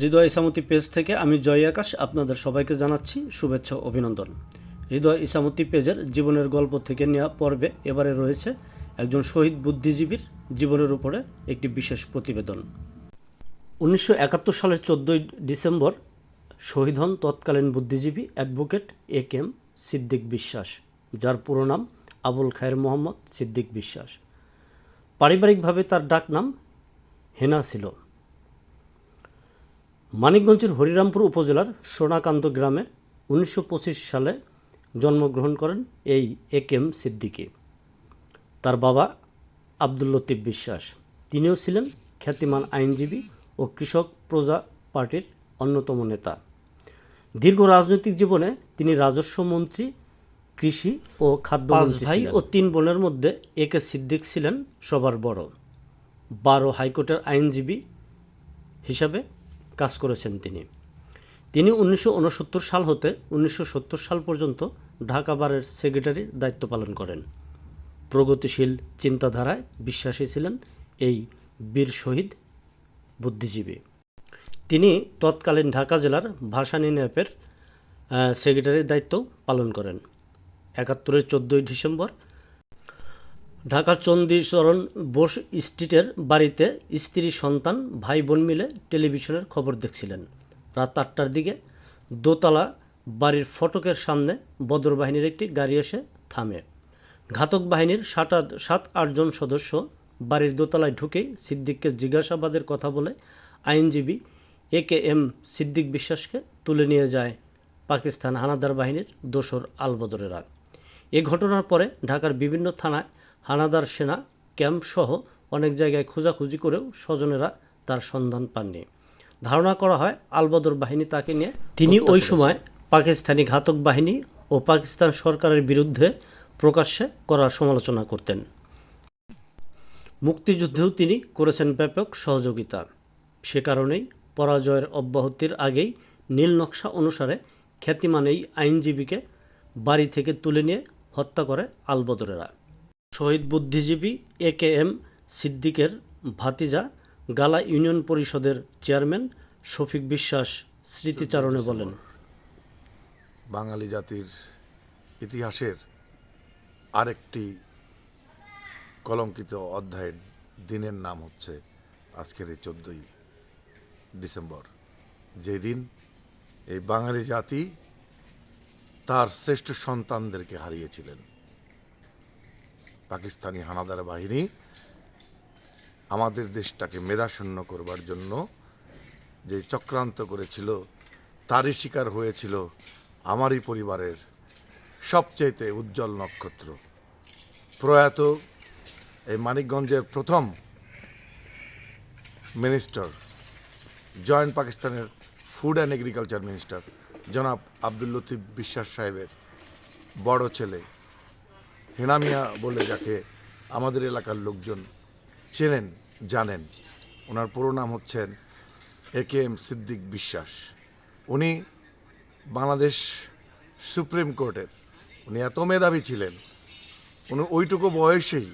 হৃদয় Ichamati page থেকে আমি জয় আকাশ আপনাদের সবাইকে জানাচ্ছি শুভেচ্ছা অভিনন্দন। হৃদয় ইসামতি পেজের জীবনের গল্প থেকে নেওয়া পর্বে এবারে রয়েছে একজন শহীদ বুদ্ধিজীবীর জীবনের উপরে একটি বিশেষ প্রতিবেদন। উনিশশো একাত্তর সালের চোদ্দোই ডিসেম্বর শহীদ হন তৎকালীন বুদ্ধিজীবী অ্যাডভোকেট এ কেম সিদ্দিক বিশ্বাস, যার পুরো নাম আবুল খায়ের মোহাম্মদ সিদ্দিক বিশ্বাস। পারিবারিকভাবে তার ডাক নাম হেনা ছিল। মানিকগঞ্জের হরিরামপুর উপজেলার সোনাকান্ত গ্রামে উনিশশো পঁচিশ সালে জন্মগ্রহণ করেন এই এ কেম সিদ্দিকী। তার বাবা আব্দুল লতিফ বিশ্বাস। তিনিও ছিলেন খ্যাতিমান আইনজীবী ও কৃষক প্রজা পার্টির অন্যতম নেতা। দীর্ঘ রাজনৈতিক জীবনে তিনি রাজস্ব মন্ত্রী কৃষি ও খাদ্য ভাই ও তিন বোনের মধ্যে একে সিদ্দিক ছিলেন সবার বড়। বারো হাইকোর্টের আইনজীবী হিসাবে কাজ করেছেন তিনি। তিনি উনিশশো উনসত্তর সাল হতে উনিশশো সত্তর সাল পর্যন্ত ঢাকা বারের সেক্রেটারির দায়িত্ব পালন করেন। প্রগতিশীল চিন্তাধারায় বিশ্বাসী ছিলেন এই বীর শহীদ বুদ্ধিজীবী। তিনি তৎকালীন ঢাকা জেলার ভাসানী ন্যাপের সেক্রেটারির দায়িত্ব পালন করেন। একাত্তরের চোদ্দোই ডিসেম্বর ঢাকার চণ্ডীচরণ বোস স্ট্রিটের বাড়িতে স্ত্রী, সন্তান ভাই বোন মিলে টেলিভিশনের খবর দেখছিলেন। রাত আটটার দিকে দোতলা বাড়ির ফটকের সামনে বদর বাহিনীর একটি গাড়ি এসে থামে। ঘাতক বাহিনীর সাত সাত আটজন সদস্য বাড়ির দোতলায় ঢুকেই সিদ্দিককে জিজ্ঞাসাবাদের কথা বলে আইনজীবী এ কে এম সিদ্দিক বিশ্বাসকে তুলে নিয়ে যায় পাকিস্তান হানাদার বাহিনীর দোসর আলবদরেরা। এ ঘটনার পরে ঢাকার বিভিন্ন থানায় হানাদার সেনা ক্যাম্প সহ অনেক জায়গায় খোঁজাখুঁজি করেও স্বজনেরা তার সন্ধান পাননি। ধারণা করা হয় আলবদর বাহিনী তাকে নিয়ে তিনি ওই সময় পাকিস্তানি ঘাতক বাহিনী ও পাকিস্তান সরকারের বিরুদ্ধে প্রকাশ্যে করার সমালোচনা করতেন। মুক্তিযুদ্ধেও তিনি করেছেন ব্যাপক সহযোগিতা। সে কারণেই পরাজয়ের অব্যাহতির আগেই নীল নকশা অনুসারে খ্যাতিমান এই আইনজীবীকে বাড়ি থেকে তুলে নিয়ে হত্যা করে আলবদরেরা। শহীদ বুদ্ধিজীবী এ কে এম সিদ্দিকের ভাতিজা গালা ইউনিয়ন পরিষদের চেয়ারম্যান শফিক বিশ্বাস স্মৃতিচারণে বলেন। বাঙালি জাতির ইতিহাসের আরেকটি কলঙ্কিত অধ্যায়ের দিনের নাম হচ্ছে আজকের এই চোদ্দই ডিসেম্বর। যে দিন এই বাঙালি জাতি তার শ্রেষ্ঠ সন্তানদেরকে হারিয়েছিলেন। পাকিস্তানি হানাদার বাহিনী আমাদের দেশটাকে মেধাশূন্য করবার জন্য যে চক্রান্ত করেছিল, তারই শিকার হয়েছিল আমারই পরিবারের সবচাইতে উজ্জ্বল নক্ষত্র। প্রয়াত এই মানিকগঞ্জের প্রথম মিনিস্টার, জয়েন্ট পাকিস্তানের ফুড অ্যান্ড এগ্রিকালচার মিনিস্টার জনাব আব্দুল লতিফ বিশ্বাস সাহেবের বড় ছেলে। হেনামিয়া বলে যাকে আমাদের এলাকার লোকজন চেনেন, জানেন, ওনার পুরো নাম হচ্ছেন এ কে এম সিদ্দিক বিশ্বাস। উনি বাংলাদেশ সুপ্রিম কোর্টের, উনি এত মেধাবী ছিলেন, উনি ওইটুকু বয়সেই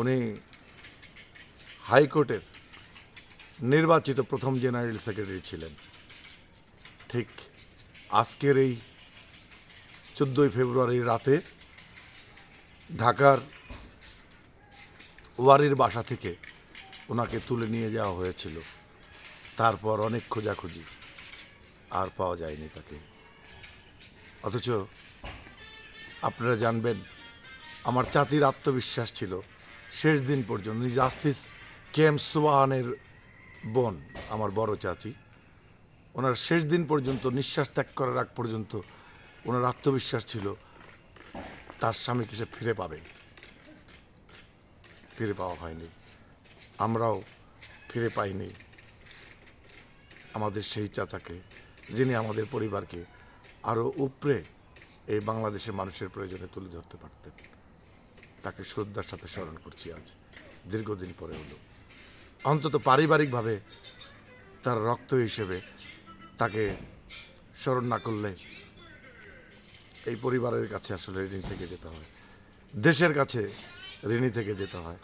উনি হাইকোর্টের নির্বাচিত প্রথম জেনারেল সেক্রেটারি ছিলেন। ঠিক আজকের এই চোদ্দোই ফেব্রুয়ারির রাতে ঢাকার ওয়ারির বাসা থেকে ওনাকে তুলে নিয়ে যাওয়া হয়েছিল। তারপর অনেক খোঁজাখুঁজি আর পাওয়া যায়নি তাকে। অথচ আপনারা জানবেন, আমার চাতির আত্মবিশ্বাস ছিল শেষ দিন পর্যন্ত। জাস্টিস কে এম সুবাহানের বোন, আমার বড় চাচি। ওনার শেষ দিন পর্যন্ত, নিঃশ্বাস ত্যাগ করার আগ পর্যন্ত ওনার আত্মবিশ্বাস ছিল তার স্বামীকে সে ফিরে পাবে? ফিরে পাওয়া হয়নি। আমরাও ফিরে পাইনি। আমাদের সেই চাচাকে, যিনি আমাদের পরিবারকে আরও উপরে এই বাংলাদেশের মানুষের প্রয়োজনে তুলে ধরতে পারতেন। তাকে শ্রদ্ধার সাথে স্মরণ করছি আজ। দীর্ঘদিন পরে হলো। অন্তত পারিবারিকভাবে তার রক্ত হিসেবে তাকে স্মরণ না করলে এই পরিবারের কাছে আসলে ঋণী থেকে যেতে হয়। দেশের কাছে ঋণী থেকে যেতে হয়।